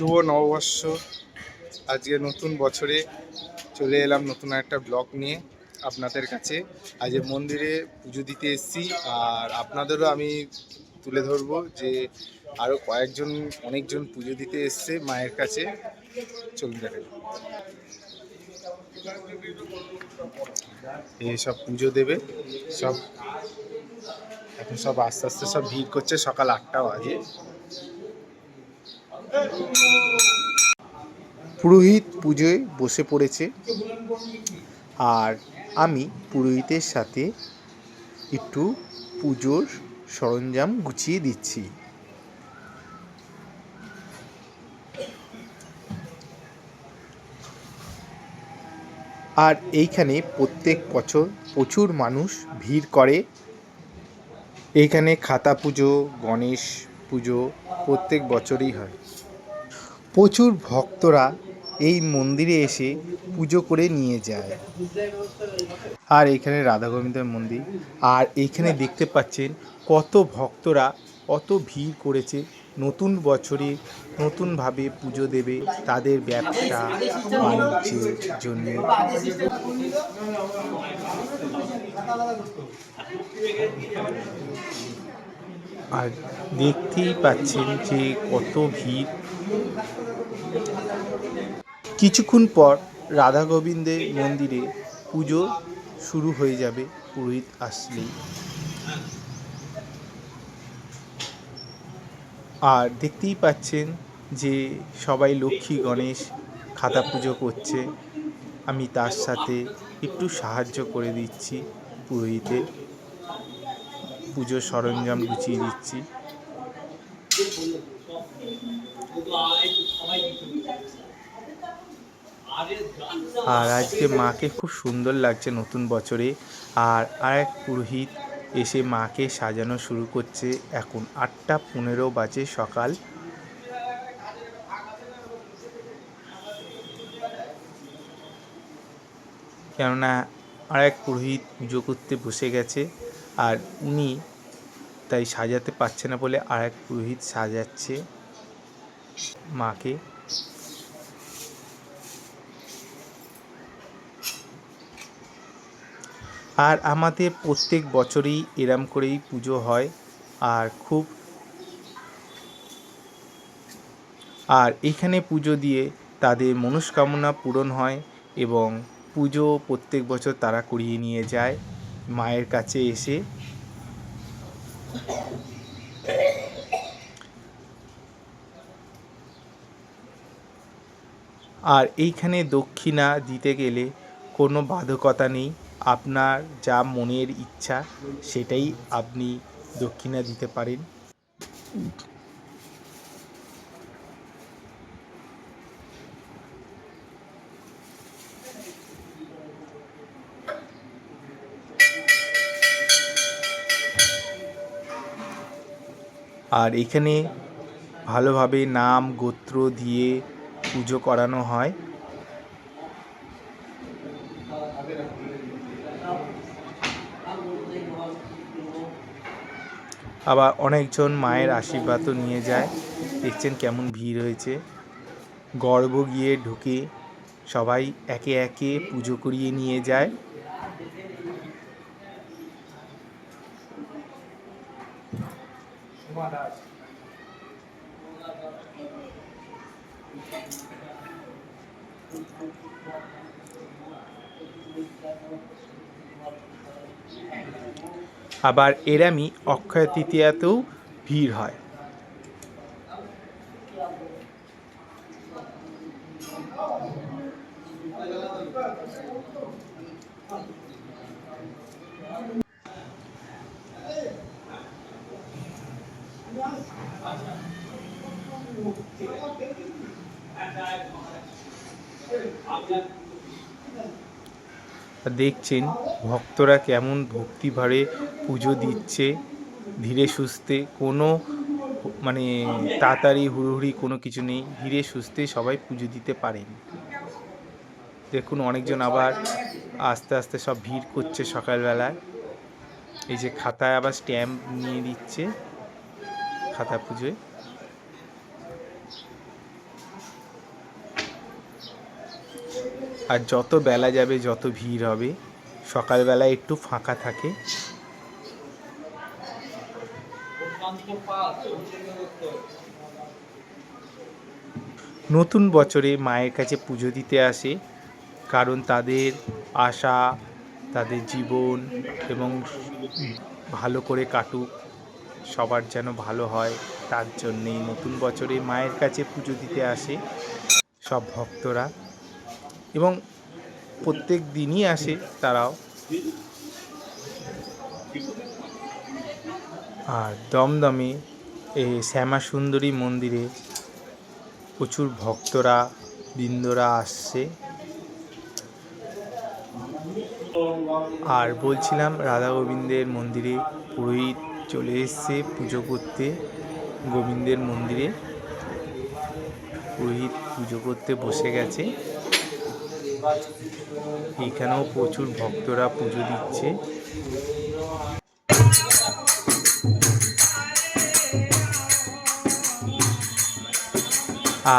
শুভ নববর্ষ, আজকে নতুন বছরে চলে এলাম নতুন একটা ব্লগ নিয়ে আপনাদের কাছে। আজ মন্দিরে পুজো দিতে এসেছি, আর আপনাদেরও আমি তুলে ধরবো যে আরও কয়েকজন, অনেকজন পুজো দিতে এসছে মায়ের কাছে। চলুন দেখেন। এই সব পুজো দেবে, সব এখন সব আস্তে আস্তে সব ভিড় করছে সকাল আটটা বাজে। পুরোহিত পুজোয় বসে পড়েছে। আর আমি পুরোহিতের সাথে একটু পুজোর সরঞ্জাম গুছিয়ে দিচ্ছি। আর এইখানে প্রত্যেক বছর প্রচুর মানুষ ভিড় করে। এইখানে খাতা পুজো, গণেশ পুজো প্রত্যেক বছরই হয়। প্রচুর ভক্তরা এই মন্দিরে এসে পুজো করে নিয়ে যায়। আর এখানে রাধা গোবিন্দের মন্দির। আর এইখানে দেখতে পাচ্ছেন কত ভক্তরা কত ভিড় করেছে। নতুন বছরে নতুনভাবে পুজো দেবে, তাদের ব্যবসা বাণিজ্যের জন্য। আর দেখতেই পাচ্ছেন যে কত ভিড়। কিছুক্ষণ পর রাধা গোবিন্দের মন্দিরে পুজো শুরু হয়ে যাবে, পুরোহিত আসলেই। আর দেখতেই পাচ্ছেন যে সবাই লক্ষ্মী গণেশ খাতা পুজো করছে। আমি তার সাথে একটু সাহায্য করে দিচ্ছি পুরোহিতের। পুজোর সরঞ্জাম গুছিয়ে দিচ্ছি। আর আজকে মাকে খুব সুন্দর লাগছে নতুন বছরে। আর আরেক পুরোহিত এসে মাকে সাজানো শুরু করছে এখন আটটা পনেরো বাজে সকাল। কেননা আরেক পুরোহিত পুজো করতে বসে গেছে আর উনি তাই সাজাতে পারছে না বলে আরেক পুরোহিত সাজাচ্ছে। মাকে। আর আমাদের প্রত্যেক বছরই এরম করেই পুজো হয়, আর খুব আর এখানে পুজো দিয়ে তাদের মনস্কামনা পূরণ হয় এবং পুজো প্রত্যেক বছর তারা করিয়ে নিয়ে যায় মায়ের কাছে এসে। আর এইখানে দক্ষিণা দিতে গেলে কোনো বাধকতা নেই। আপনার যা মনের ইচ্ছা, সেটাই আপনি দক্ষিণা দিতে পারেন। আর এখানে ভালোভাবে নাম গোত্র দিয়ে পুজো করানো হয়। আবার অনেকজন মায়ের আশীর্বাদও নিয়ে যায়। দেখছেন কেমন ভিড় হয়েছে। গর্ব গিয়ে ঢুকে সবাই একে একে পুজো করিয়ে নিয়ে যায়। আবার এরামই অক্ষয় তৃতীয়াতেও ভিড় হয়। দেখছেন ভক্তরা কেমন ভক্তিভারে পুজো দিচ্ছে, ধীরে সুস্থে, কোনো মানে তাড়াতাড়ি হুড়োহুড়ি কোনো কিছু নেই, ধীরে সুস্থে সবাই পুজো দিতে পারেন। দেখুন অনেকজন আবার আস্তে আস্তে সব ভিড় করছে সকালবেলায়। এই যে খাতায় আবার স্ট্যাম্প নিয়ে দিচ্ছে খাতা পুজোয়। আর যত বেলা যাবে, যত ভিড় হবে, সকালবেলা একটু ফাঁকা থাকে। নতুন বছরে মায়ের কাছে পুজো দিতে আসে, কারণ তাদের আশা, তাদের জীবন এবং ভালো করে কাটুক, সবার যেন ভালো হয়, তার জন্যেই নতুন বছরে মায়ের কাছে পুজো দিতে আসে সব ভক্তরা। এবং প্রত্যেক দিনই আসে তারাও। আর দমদমে এই শ্যামা সুন্দরী মন্দিরে প্রচুর ভক্তরা, বৃন্দরা আসছে। আর বলছিলাম, রাধা গোবিন্দের মন্দিরে পুরোহিত চলে এসছে পুজো করতে, গোবিন্দের মন্দিরে। পুরোহিত পুজো করতে বসে গেছে। এখানেও প্রচুর ভক্তরা পুজো দিচ্ছে।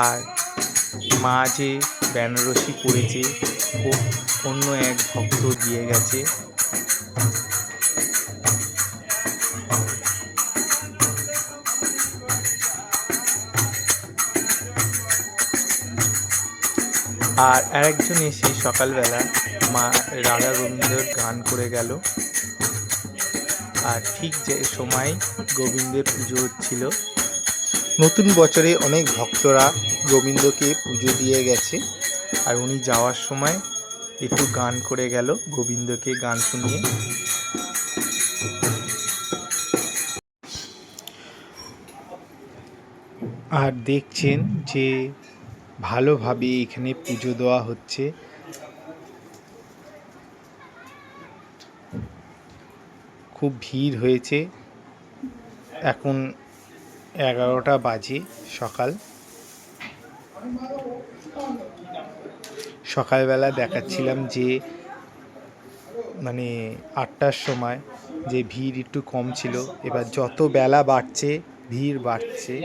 আর মা যে বেনারসি করেছে অন্য এক ভক্ত দিয়ে গেছে। আর আরেকজন এসে সকালবেলা মা রাধা গোবিন্দর গান করে গেল। আর ঠিক যে সময় গোবিন্দের পুজো হচ্ছিল। নতুন বছরে অনেক ভক্তরা গোবিন্দকে পুজো দিয়ে গেছে। আর উনি যাওয়ার সময় একটু গান করে গেল গোবিন্দকে গান শুনিয়ে। আর দেখছেন যে ভালোভাবে এখানে পুজো দেওয়া হচ্ছে। খুব ভিড় হয়েছে। এখন এগারোটা বাজে সকাল। সকালবেলা দেখাচ্ছিলাম যে মানে আটটার সময় যে ভিড় একটু কম ছিল, এবার যত বেলা বাড়ছে, ভিড় বাড়ছে।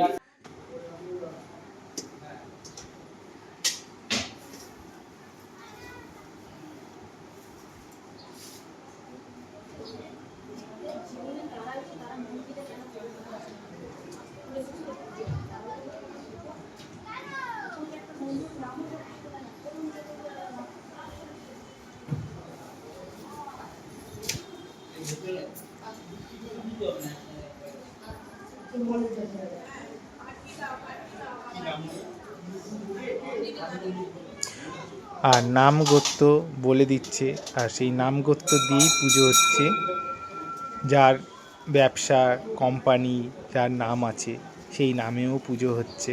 আর নাম গোত্র বলে দিচ্ছে। আর সেই নাম গোত্র দিয়েই পুজো হচ্ছে। যার ব্যবসা, কোম্পানি, যার নাম আছে, সেই নামেও পুজো হচ্ছে।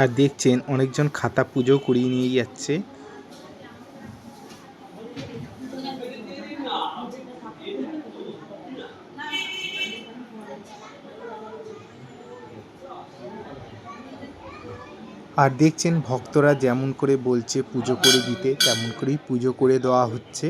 আর দেখছেন অনেকজন খাতা পুজো করিয়ে নিয়ে যাচ্ছে। আর দেখছেন ভক্তরা যেমন করে বলছে পুজো করে দিতে, তেমন করেই পুজো করে দেওয়া হচ্ছে।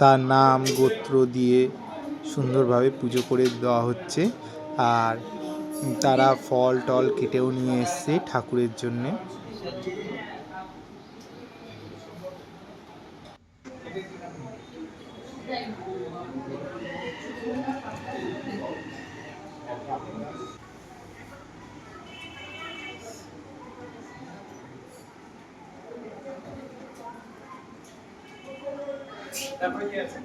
তার নাম, গোত্র দিয়ে সুন্দরভাবে পুজো করে দেওয়া হচ্ছে। আর তারা ফল, টল কেটেও নিয়ে এসছে ঠাকুরের জন্যে। তারপরে কি আছে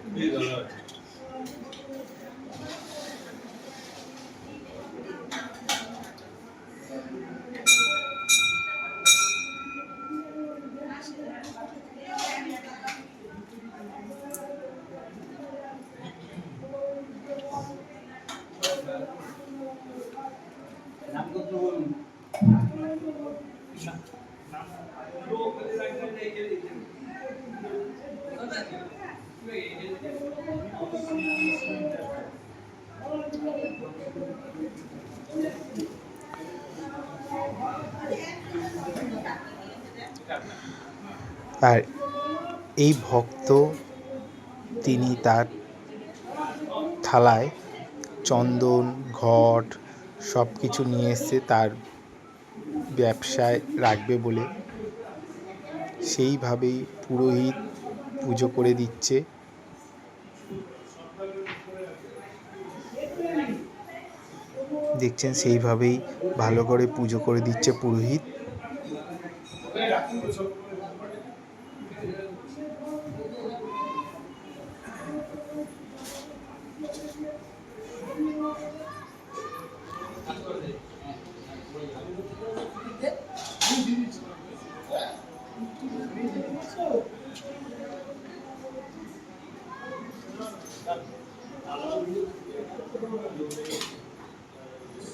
আর এই ভক্ত তিনি তার থালায় চন্দন, ঘট সব কিছু নিয়ে এসছে তার ব্যবসায় রাখবে বলে সেইভাবেই পুরোহিত পুজো করে দিচ্ছে। দেখছেন সেইভাবেই ভালো করে পুজো করে দিচ্ছে পুরোহিত।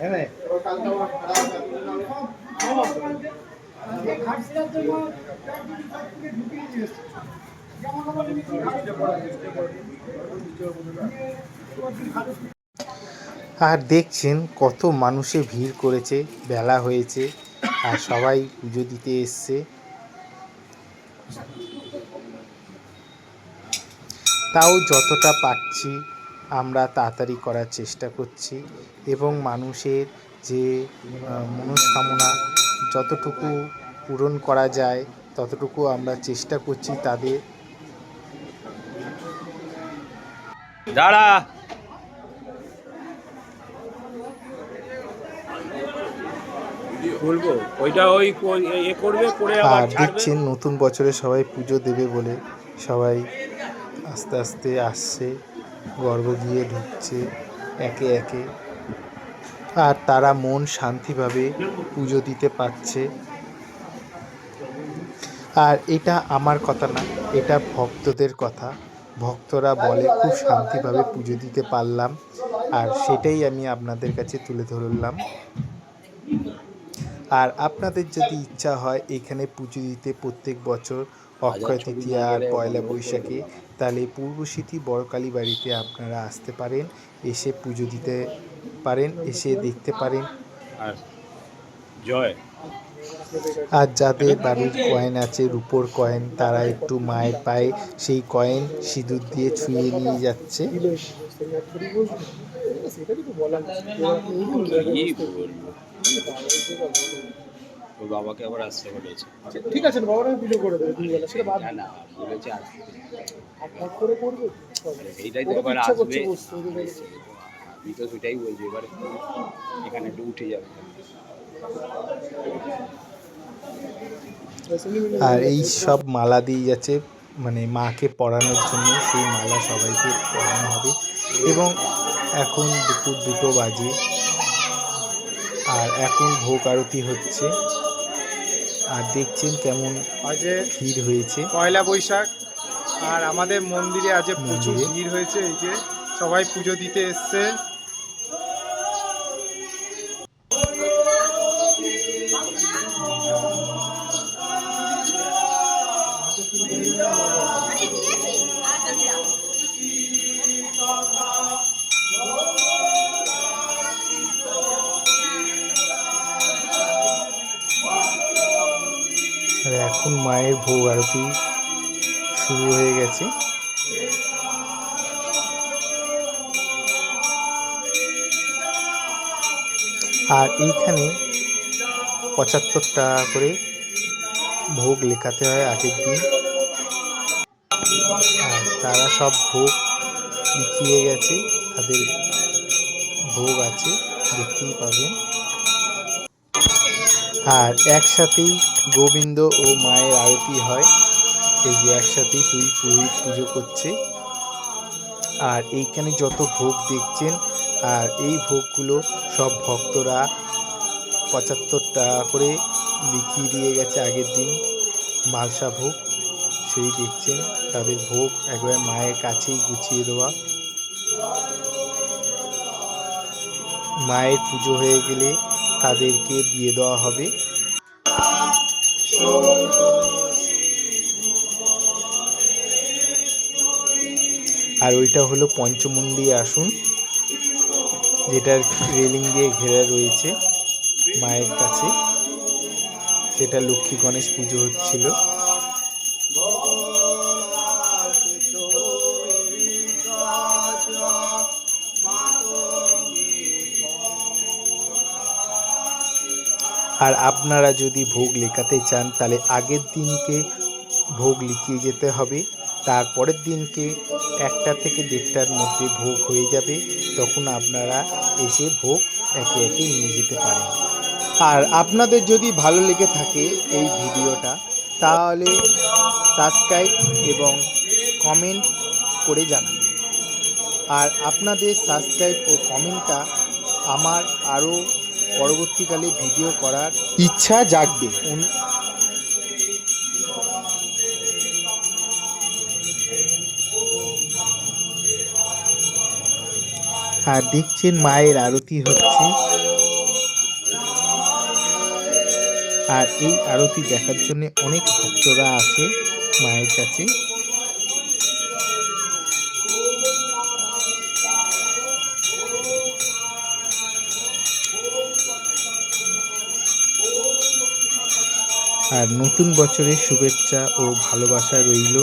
আর দেখছেন কত মানুষে ভিড় করেছে, বেলা হয়েছে, আর সবাই পুজো দিতে এসছে। তাও যতটা পাচ্ছি আমরা তাড়াতাড়ি করার চেষ্টা করছি এবং মানুষের যে মনস্কামনা যতটুকু পূরণ করা যায় ততটুকু আমরা চেষ্টা করছি তাদের। দাঁড়া। বলব ওইটা ওই এ করবে করে আবার আর দেখছেন নতুন বছরে সবাই পুজো দেবে বলে সবাই আস্তে আস্তে আসছে। গর্ভ গিয়ে ঢুকছে একে একে। আর তারা মন শান্তিভাবে পুজো দিতে পারছে। আর এটা আমার কথা না এটা ভক্তদের কথা। ভক্তরা বলে খুব শান্তিভাবে পুজো দিতে পারলাম। আর সেটাই আমি আপনাদের কাছে তুলে ধরলাম। আর আপনাদের যদি ইচ্ছা হয় এখানে পুজো দিতে প্রত্যেক বছর অক্ষয় তৃতীয়া আর পয়লা বৈশাখে তাহলে পূর্বস্মৃতি বড়কালী বাড়িতে আপনারা আসতে পারেন এসে পুজো দিতে পারেন এসে দেখতে পারেন। আর জয়। আর যাদের বাড়ির কয়েন আছে রূপোর কয়েন তারা একটু মায়ের পায়ে সেই কয়েন সিঁদুর দিয়ে ছুঁয়ে নিয়ে যাচ্ছে। ওর বাবাকে আবার আসতে বলেছে। ঠিক আছে বাবার আমি পুজো করে দেবো দুই বেলা সেটা বাদ না বলেছে করে করবে? এইটাই তো ওরা এবার আসবে। আমি তো সেটাই বলছি এবার এখানে একটু উঠে যাবে। আর এই সব মালা দিয়ে যাচ্ছে মানে মাকে পরানোর জন্য সেই মালা সবাইকে পরানো হবে। এবং এখন দুপুর দুটো বাজে। আর এখন ভোগ আরতি হচ্ছে। আর দেখছেন কেমন আজ ভিড় হয়েছে। পয়লা বৈশাখ আর আমাদের মন্দিরে আজ প্রচুর ভিড় হয়েছে এই যে সবাই পুজো দিতে এসছে। এখন মায়ের ভোগ আরতি শুরু হয়ে গেছে। আর এইখানে পঁচাত্তর টাকা করে ভোগ লেখাতে হয় আগের দিন। আর তারা সব ভোগ লিখিয়ে গেছে, তাদের ভোগ আছে, দেখতেই পাবেন। আর একসাথেই গোবিন্দ ও মায়ের আরতি হয়। এই যে একসাথেই তুই পুরোহিত পুজো করছে। আর এইখানে যত ভোগ দেখছেন, আর এই ভোগগুলো সব ভক্তরা পঁচাত্তর টাকা করে লিখিয়ে দিয়ে গেছে আগের দিন। মালসা ভোগ, সেই দেখছেন, তাদের ভোগ একবার মায়ের কাছেই গুছিয়ে দেওয়া। মায়ের পুজো হয়ে গেলে তাদেরকে দিয়ে দেওয়া হবে। আর ওইটা হলো পঞ্চমুণ্ডী আসন, যেটার রেলিং দিয়ে ঘেরা রয়েছে মায়ের কাছে। সেটা লক্ষ্মী গণেশ পুজো হচ্ছিল। আর আপনারা যদি ভোগ লেখাতে চান, তাহলে আগের দিনকে ভোগ লিখিয়ে যেতে হবে। তারপরের দিনকে একটা থেকে দেড়টার মধ্যে ভোগ হয়ে যাবে। তখন আপনারা এসে ভোগ একে একে নিয়ে যেতে পারেন। আর আপনাদের যদি ভালো লেগে থাকে এই ভিডিওটা, তাহলে সাবস্ক্রাইব এবং কমেন্ট করে জানান। আর আপনাদের সাবস্ক্রাইব ও কমেন্টটা আমার আরও পরবর্তীকালে ভিডিও করার ইচ্ছা জাগবে। আর দেখছেন মায়ের আরতি হচ্ছে। আর এই আরতি দেখার জন্য অনেক ভক্তরা আসে মায়ের কাছে। আর নতুন বছরের শুভেচ্ছা ও ভালোবাসা রইল